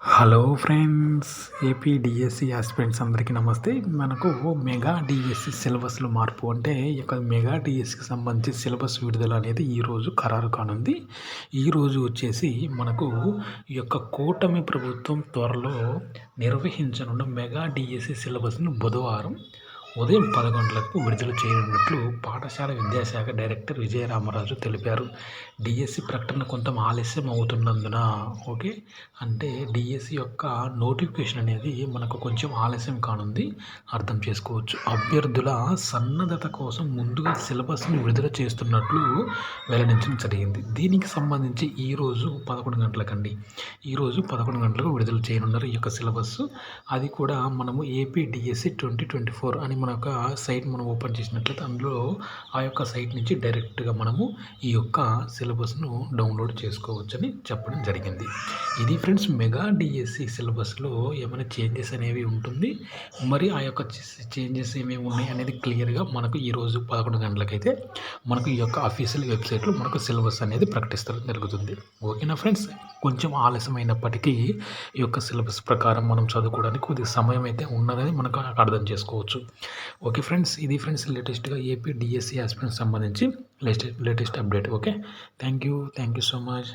Hello friends AP DSC aspirants అందరికీ నమస్తే. మనకు మెగా డిఎస్సి సిలబస్లో మార్పు అంటే ఈ యొక్క మెగా డిఎస్సికి సంబంధించి సిలబస్ విడుదల అనేది ఈరోజు ఖరారు కానుంది. ఈరోజు వచ్చేసి మనకు ఈ యొక్క కూటమి ప్రభుత్వం త్వరలో నిర్వహించనున్న మెగా డిఎస్సి సిలబస్ను బుధవారం ఉదయం పదకొండులకు విడుదల చేయనున్నట్లు పాఠశాల విద్యాశాఖ డైరెక్టర్ విజయరామరాజు తెలిపారు. డిఎస్సి ప్రకటన కొంత ఆలస్యం అవుతున్నందున ఓకే? అంటే డిఎస్సి యొక్క నోటిఫికేషన్ అనేది మనకు కొంచెం ఆలస్యం కానుంది. అర్థం చేసుకోవచ్చు. అభ్యర్థుల సన్నద్ధత కోసం ముందుగా సిలబస్ని విడుదల చేస్తున్నట్లు వెల్లడించడం జరిగింది. దీనికి సంబంధించి ఈరోజు పదకొండు గంటలకండి. ఈరోజు పదకొండు గంటలకు విడుదల చేయనున్నారు ఈ యొక్క సిలబస్. అది కూడా మనము AP DSC twenty twenty four అని మనం మన యొక్క సైట్ మనం ఓపెన్ చేసినట్లయితే అందులో ఆ యొక్క సైట్ నుంచి డైరెక్ట్గా మనము ఈ యొక్క సిలబస్ను డౌన్లోడ్ చేసుకోవచ్చని చెప్పడం జరిగింది. ఇది ఫ్రెండ్స్ మెగా డిఎస్సి సిలబస్లో ఏమైనా చేంజెస్ అనేవి ఉంటుంది? మరి ఆ యొక్క చేంజెస్ ఏమేమి ఉన్నాయి అనేది క్లియర్గా మనకు ఈరోజు పదకొండు గంటలకైతే మనకు ఈ యొక్క అఫీషియల్ వెబ్సైట్లో మనకు సిలబస్ అనేది ప్రకటిస్తడం జరుగుతుంది. ఓకేనా ఫ్రెండ్స్? కొంచెం ఆలస్యమైనప్పటికీ ఈ యొక్క సిలబస్ ప్రకారం మనం చదువుకోవడానికి కొద్దిగా సమయం అయితే ఉన్నదని మనకు అర్థం చేసుకోవచ్చు. ఓకే ఫ్రెండ్స్ ఇది ఫ్రెండ్స్ లేటెస్ట్గా ఏపీ డిఎస్సి ఆస్పిరెంట్ సంబంధించి latest latest update okay thank you thank you so much